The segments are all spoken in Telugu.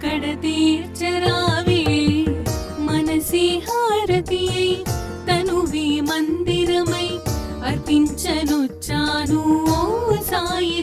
అక్కడ తీర్చరావే మనసి హారతియై తనువి మందిరమై అర్పించనొచ్చాను ఓ సాయి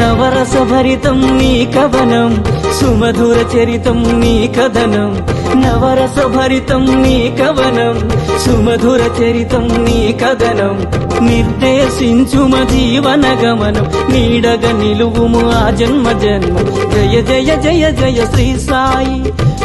నవరస భరితం నీ కవనం సుమధుర చరితం నీ కథనం. నవరస భరితం నీ కవనం సుమధుర చరితం నీ కథనం. నిర్దేశించుమ జీవన గమనం నీడగ నిలువుము ఆ జన్మ జన్మ. జయ జయ జయ జయ శ్రీ సాయి.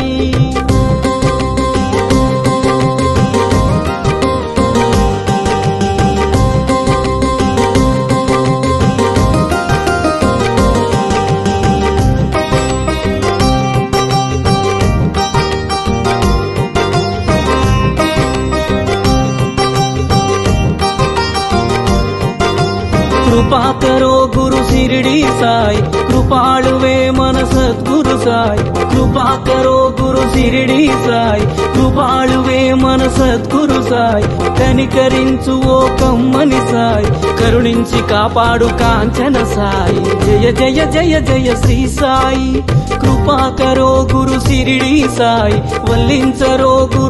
நீ కృపాకరో గురు సిరిడి సాయి. కృపాళువే మన సద్గురు సాయి. కృపాకరో గురు సిరిడి సాయి. కృపాళువే మన సద్గురు సాయి. కనికరించు ఓ కమ్మని సాయి. కరుణించి కాపాడు కాంచన సాయి. జయ జయ జయ జయ శ్రీ సాయి. కృపాకరో గురు సిరిడి సాయి. వల్లించరో గురు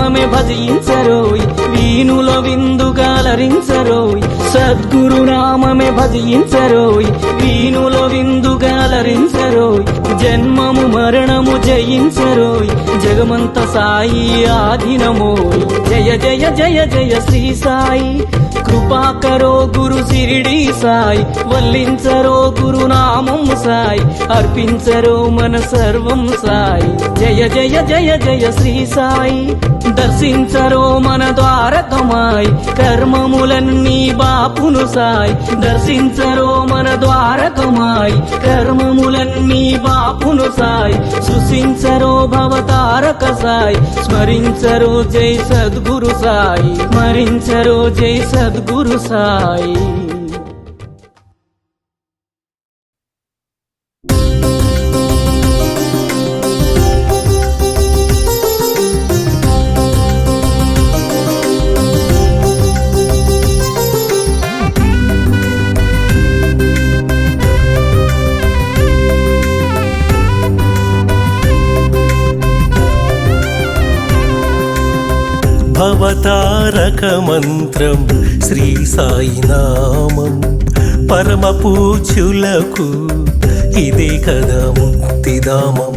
నామమే భజించరోయ్ వీణుల విందుగాలరించరోయ్ సద్గురు నామమే భజించరోయ్ వీణుల విందుగాలరించరోయ్ జన్మము మరణము జయించరోయ్ జగమంత సాయి ఆధీనమోయ్. జయ జయ జయ జయ శ్రీ సాయి కృపాకరో గురు సిరిడి సాయి వల్లించరో గురు నామం సాయి అర్పించరో మన సర్వం సాయి. జయ జయ జయ జయ శ్రీ సాయి. దర్శించరో మన ద్వారకమాయ్. కర్మములన్నీ బాపును సాయ్. దర్శించరో మన ద్వారకమాయ్. కర్మములన్నీ బాపును సాయ్. సుశించరో భవతారక సాయ్. స్మరించరో జై సద్గురు సాయి. స్మరించరో జై సద్గురు సాయి. భవతారక మంత్రం శ్రీ సాయినామం పరమ పూజ్యులకు ఇదే కదా ముక్తిధామం.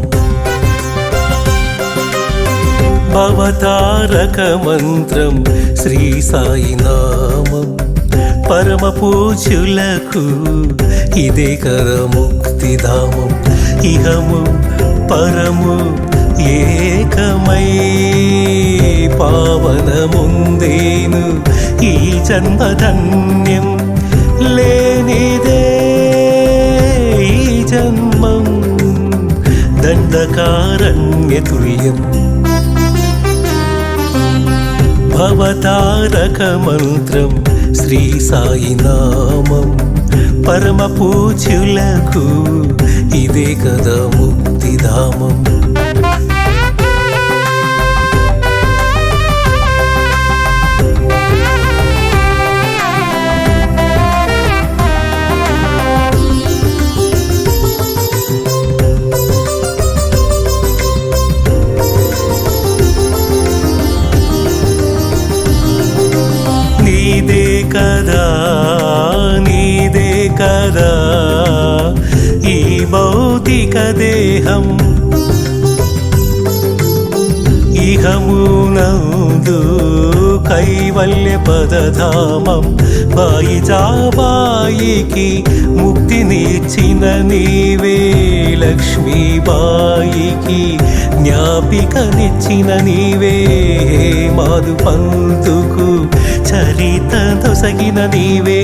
భవతారక మంత్రం శ్రీ సాయినామం పరమ పూజ్యులకు ఇదే కదా ముక్తిధామం. ఇహము పరము ఏకమై పావనముందేను ఈ జన్మధన్యం లేనిదే ఈ జన్మం దండకారణ్యతుల్యం భవతారక మంత్రం శ్రీ సాయి నామం పరమ పూజ్యులకు ఇదే కైవల్య పదధామం. బాయి జాబాయికి ముక్తినిచ్చిన నీవే లక్ష్మీబాయికి జ్ఞాపికనిచ్చిన నీవే మాదు పంతుకు చరిత దొసగిన నీవే